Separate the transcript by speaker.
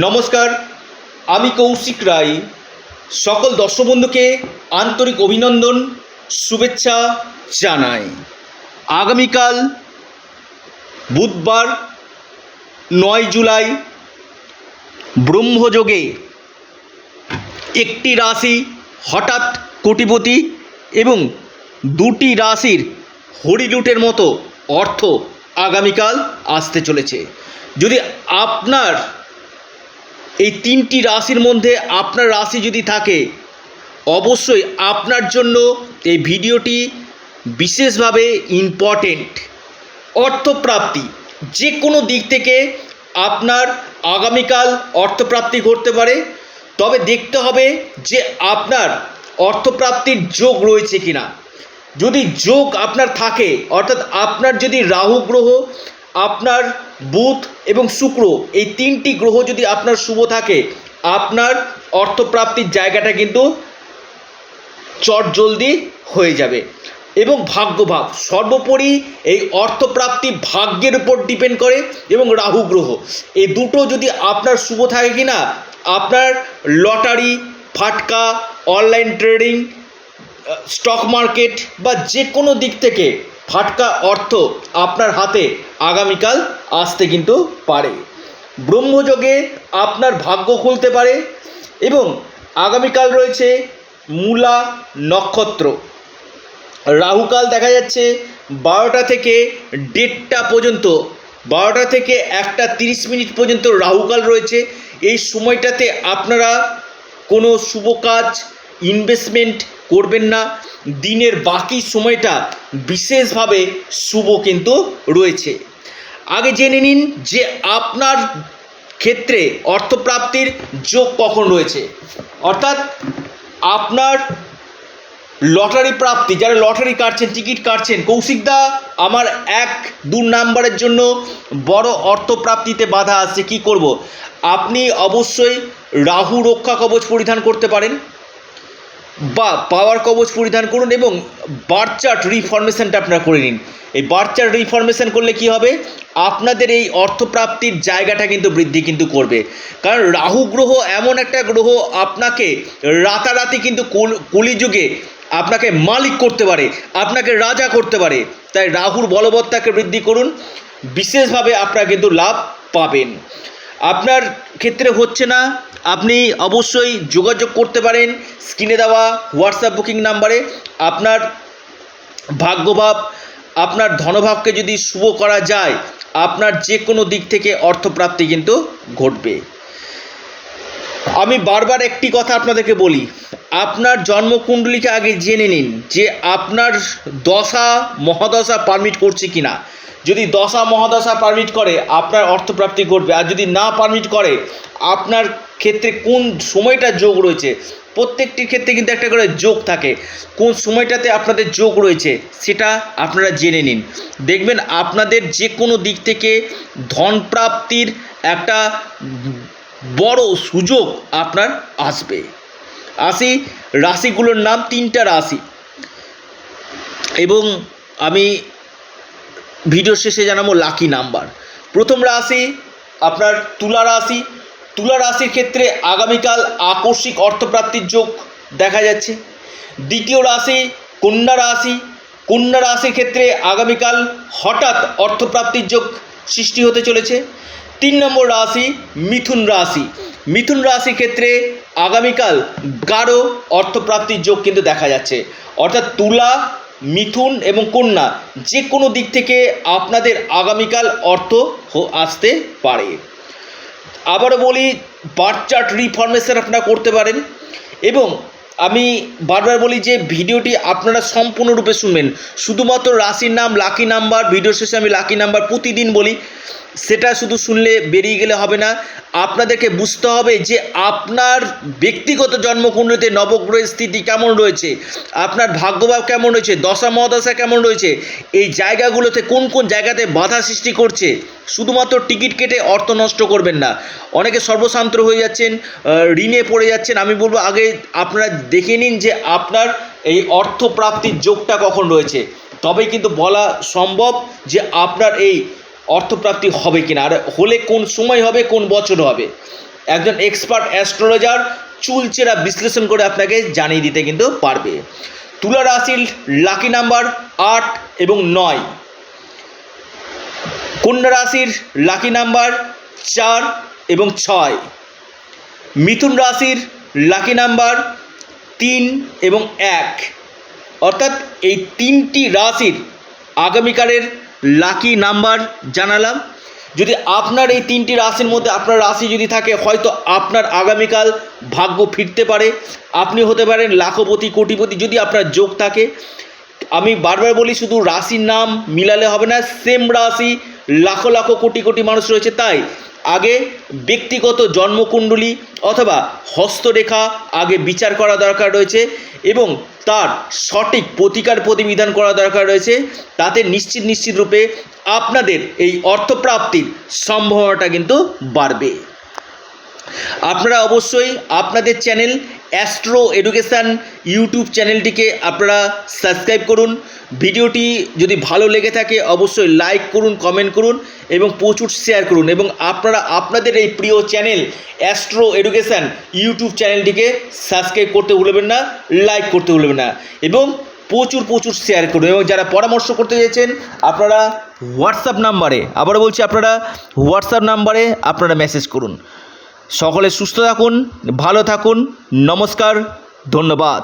Speaker 1: নমস্কার, আমি কৌশিক রায়। সকল দর্শক বন্ধুকে আন্তরিক অভিনন্দন, শুভেচ্ছা জানাই। আগামীকাল বুধবার নয় জুলাই ব্রহ্মযোগে একটি রাশি হঠাৎ কোটিপতি এবং দুটি রাশির হরিলুটের মতো অর্থ আগামীকাল আসতে চলেছে। যদি আপনার এই তিনটি রাশির মধ্যে আপনার রাশি যদি থাকে, অবশ্যই আপনার জন্য এই ভিডিওটি বিশেষভাবে ইম্পর্টেন্ট অর্থপ্রাপ্তি, যে কোনো দিক থেকে আপনার আগামীকাল অর্থপ্রাপ্তি ঘটতে পারে, তবে দেখতে হবে যে আপনার অর্থপ্রাপ্তির যোগ রয়েছে কিনা। যদি যোগ আপনার থাকে, অর্থাৎ আপনার যদি রাহু গ্রহ আপনার বুধ এবং শুক্র, এই তিনটি গ্রহ যদি আপনার শুভ থাকে, আপনার অর্থপ্রাপ্তির জায়গাটা কিন্তু চট জলদি হয়ে যাবে। এবং ভাগ্যভাব সর্বোপরি এই অর্থপ্রাপ্তি ভাগ্যের উপর ডিপেন্ড করে এবং রাহু গ্রহ। এই দুটো যদি আপনার শুভ থাকে কি না আপনার লটারি, ফাটকা, অনলাইন ট্রেডিং স্টক মার্কেট বা যে কোনো দিক থেকে ফাটকা অর্থ আপনার হাতে আগামীকাল আসতে কিন্তু পারে। ব্রহ্মযোগে আপনার ভাগ্য খুলতে পারে এবং আগামীকাল রয়েছে মূলা নক্ষত্র। রাহুকাল দেখা যাচ্ছে বারোটা থেকে দেড়টা পর্যন্ত, বারোটা থেকে একটা তিরিশ মিনিট পর্যন্ত রাহুকাল রয়েছে। এই সময়টাতে আপনারা কোনো শুভ কাজ ইনভেস্টমেন্ট করবেন না। দিনের বাকি সময়টা বিশেষভাবে শুভ কিন্তু রয়েছে। আগে জেনে নিন যে আপনার ক্ষেত্রে অর্থপ্রাপ্তির যোগ কখন রয়েছে। অর্থাৎ আপনার লটারি প্রাপ্তি, যারা লটারি কাটছেন, টিকিট কাটছেন কৌশিকদা আমার এক, দু নাম্বারের জন্য বড় অর্থপ্রাপ্তিতে বাধা আসছে কি করব? আপনি অবশ্যই রাহু রক্ষা কবচ পরিধান করতে পারেন। বা পাওয়ার কবচ পরিধান করুন এবং বার্থ চার্ট রিফরমেশনটা আপনারা করে নিন। এই বার্থ চার্ট রিফরমেশন করলে কি হবে? আপনাদের এই অর্থপ্রাপ্তির জায়গাটা কিন্তু বৃদ্ধি কিন্তু করবে। কারণ রাহু গ্রহ এমন একটা গ্রহ আপনাকে রাতারাতি কিন্তু কল- কলিযুগে আপনাকে মালিক করতে পারে, আপনাকে রাজা করতে পারে। তাই রাহুর বলবত্তাকে বৃদ্ধি করুন। বিশেষভাবে আপনারা কিন্তু লাভ পাবেন। আপনার ক্ষেত্রে হচ্ছে না আপনি অবশ্যই যোগাযোগ করতে পারেন স্ক্রিনে দেওয়া হোয়াটসঅ্যাপ বুকিং নাম্বারে। আপনার ভাগ্যভাব, আপনার ধনভাবকে যদি শুভ করা যায়, আপনার যে কোনো দিক থেকে অর্থপ্রাপ্তি কিন্তু ঘটবে। আমি বারবার একটি কথা আপনাদেরকে বলি, আপনার জন্মকুণ্ডলীকে আগে জেনে নিন যে আপনার দশা, মহাদশা পারমিট করছে কি না যদি দশা, মহাদশা পারমিট করে, আপনার অর্থপ্রাপ্তি ঘটবে। আর যদি না পারমিট করে, আপনার ক্ষেত্রে কোন সময়টা যোগ রয়েছে? প্রত্যেকটির ক্ষেত্রে কিন্তু একটা করে যোগ থাকে। কোন সময়টাতে আপনাদের যোগ রয়েছে সেটা আপনারা জেনে নিন। দেখবেন আপনাদের যে কোনো দিক থেকে ধন প্রাপ্তির একটা বড় সুযোগ আপনার আসবে। আসি, রাশিগুলোর নাম তিনটা রাশি। এবং আমি ভিডিও শেষে জানাব লাকি নাম্বার প্রথম রাশি আপনার তুলা রাশি তুলা রাশির ক্ষেত্রে আগামীকাল আকস্মিক অর্থপ্রাপ্তির যোগ দেখা যাচ্ছে। দ্বিতীয় রাশি কন্যা রাশি। কন্যা রাশির ক্ষেত্রে আগামীকাল হঠাৎ অর্থপ্রাপ্তির যোগ সৃষ্টি হতে চলেছে। তিন নম্বর রাশি মিথুন রাশি। মিথুন রাশির ক্ষেত্রে আগামীকাল গাঢ় অর্থপ্রাপ্তির যোগ কিন্তু দেখা যাচ্ছে। অর্থাৎ তুলা, মিথুন এবং কন্যা যে কোনো দিক থেকে আপনাদের আগামীকাল অর্থ আসতে পারে। আবারও বলি, বার্থ চার্ট রিফরমেশন আপনারা করতে পারেন এবং আমি বারবার বলি যে ভিডিওটি আপনারা সম্পূর্ণরূপে শুনবেন। শুধুমাত্র রাশির নাম লাকি নাম্বার ভিডিও শেষে আমি লাকি নাম্বার প্রতিদিন বলি। সেটা শুধু শুনলে বেরিয়ে গেলে হবে না। আপনাদেরকে বুঝতে হবে যে আপনার ব্যক্তিগত জন্মকুণ্ডলীতে নবগ্রহের স্থিতি কেমন রয়েছে, আপনার ভাগ্যভাব কেমন রয়েছে, দশা মহাদশা কেমন রয়েছে, এই জায়গাগুলোতে কোন কোন জায়গাতে বাধা সৃষ্টি করছে, শুধুমাত্র টিকিট কেটে অর্থ নষ্ট করবেন না। অনেকে সর্বশান্ত হয়ে যাচ্ছেন ঋণে পড়ে যাচ্ছেন। আমি বলব আগে আপনারা দেখে নিন যে আপনার এই অর্থ প্রাপ্তির যোগটা কখন রয়েছে। তবেই কিন্তু বলা সম্ভব যে আপনার এই অর্থপ্রাপ্তি হবে কিনা? আর হলে কোন সময় হবে, কোন বছর হবে? একজন এক্সপার্ট অ্যাস্ট্রোলজার চুলচেরা বিশ্লেষণ করে আপনাকে জানিয়ে দিতে কিন্তু পারবে। তুলা রাশির লাকি নাম্বার আট এবং নয়। কন্যা রাশির লাকি নাম্বার চার এবং ছয়। মিথুন রাশির লাকি নাম্বার তিন এবং এক। অর্থাৎ এই তিনটি রাশির আগামীকালের লাকি নাম্বার জানালাম। যদি আপনার এই তিনটি রাশির মধ্যে আপনার রাশি যদি থাকে, হয়তো আপনার আগামীকাল ভাগ্য ফিরতে পারে। আপনি হতে পারেন লাখপতি, কোটিপতি যদি আপনার যোগ থাকে। আমি বারবার বলি, শুধু রাশির নাম মিলালে হবে না সেম রাশি, লাখো লাখো কোটি কোটি মানুষ রয়েছে। তাই আগে ব্যক্তিগত জন্মকুণ্ডলী অথবা হস্তরেখা আগে বিচার করা দরকার রয়েছে এবং তার সঠিক প্রতিকার প্রতিবিধান করা দরকার রয়েছে। তাতে নিশ্চিত নিশ্চিত রূপে আপনাদের এই অর্থপ্রাপ্তির সম্ভাবনাটা কিন্তু বাড়বে। আপনারা অবশ্যই আপনাদের চ্যানেল অ্যাস্ট্রো এডুকেশান ইউটিউব চ্যানেলটিকে আপনারা সাবস্ক্রাইব করুন। ভিডিওটি যদি ভালো লেগে থাকে, অবশ্যই লাইক করুন কমেন্ট করুন এবং প্রচুর শেয়ার করুন এবং আপনারা আপনাদের এই প্রিয় চ্যানেল অ্যাস্ট্রো এডুকেশান ইউটিউব চ্যানেলটিকে সাবস্ক্রাইব করতে ভুলবেন না লাইক করতে ভুলবেন না এবং প্রচুর প্রচুর শেয়ার করুন এবং যারা পরামর্শ করতে চাইছেন আপনারা হোয়াটসঅ্যাপ নাম্বারে আবারও বলছি আপনারা হোয়াটসঅ্যাপ নাম্বারে আপনারা মেসেজ করুন। সকলে সুস্থ থাকুন ভালো থাকুন নমস্কার ধন্যবাদ।